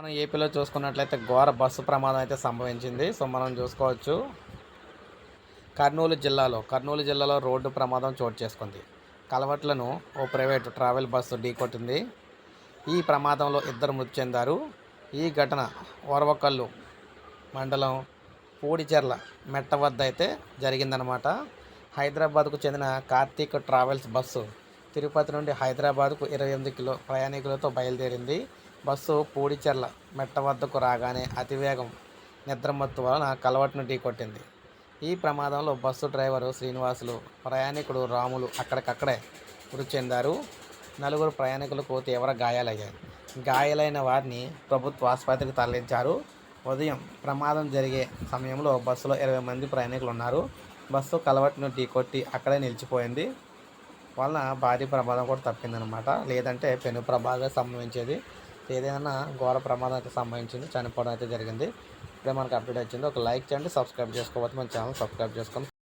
మనం ఏపీలో చూసుకున్నట్లయితే ఘోర బస్సు ప్రమాదం అయితే సంభవించింది. సో మనం చూసుకోవచ్చు. కర్నూలు జిల్లాలో కర్నూలు జిల్లాలో రోడ్డు ప్రమాదం చోటు చేసుకుంది. కలవట్లను ఓ ప్రైవేట్ ట్రావెల్ బస్సు ఢీకొట్టింది. ఈ ప్రమాదంలో ఇద్దరు మృతి చెందారు. ఈ ఘటన ఓర్వకల్లు మండలం పూడిచెర్ల మెట్ట వద్ద అయితే జరిగిందనమాట హైదరాబాద్కు చెందిన కార్తీక్ ట్రావెల్స్ బస్సు తిరుపతి నుండి హైదరాబాద్కు ఇరవై ఎనిమిది కిలో ప్రయాణికులతో బయలుదేరింది. బస్సు పూడిచెర్ల మెట్ట వద్దకు రాగానే అతివేగం నిద్రమత్తు వలన కలవట్ను ఢీకొట్టింది. ఈ ప్రమాదంలో బస్సు డ్రైవరు శ్రీనివాసులు ప్రయాణికుడు రాములు అక్కడికక్కడే మృతి చెందారు. నలుగురు ప్రయాణికులకు తీవ్ర గాయాలయ్యాయి. గాయాలైన వారిని ప్రభుత్వ ఆసుపత్రికి తరలించారు. ఉదయం ప్రమాదం జరిగే సమయంలో బస్సులో ఇరవై మంది ప్రయాణికులు ఉన్నారు బస్సు కలవట్ను ఢీకొట్టి అక్కడే నిలిచిపోయింది. వలన భారీ ప్రమాదం కూడా తప్పిందనమాట లేదంటే పెను ప్రభావం సంభవించేది. ఏదైనా ఘోర ప్రమాదం అయితే సంభవించింది చనిపోవడం అయితే జరిగింది. ఇప్పుడే మనకు అప్డేట్ వచ్చింది. ఒక లైక్ చేయండి సబ్స్క్రైబ్ చేసుకోవచ్చు మన ఛానల్ సబ్స్క్రైబ్ చేసుకోండి.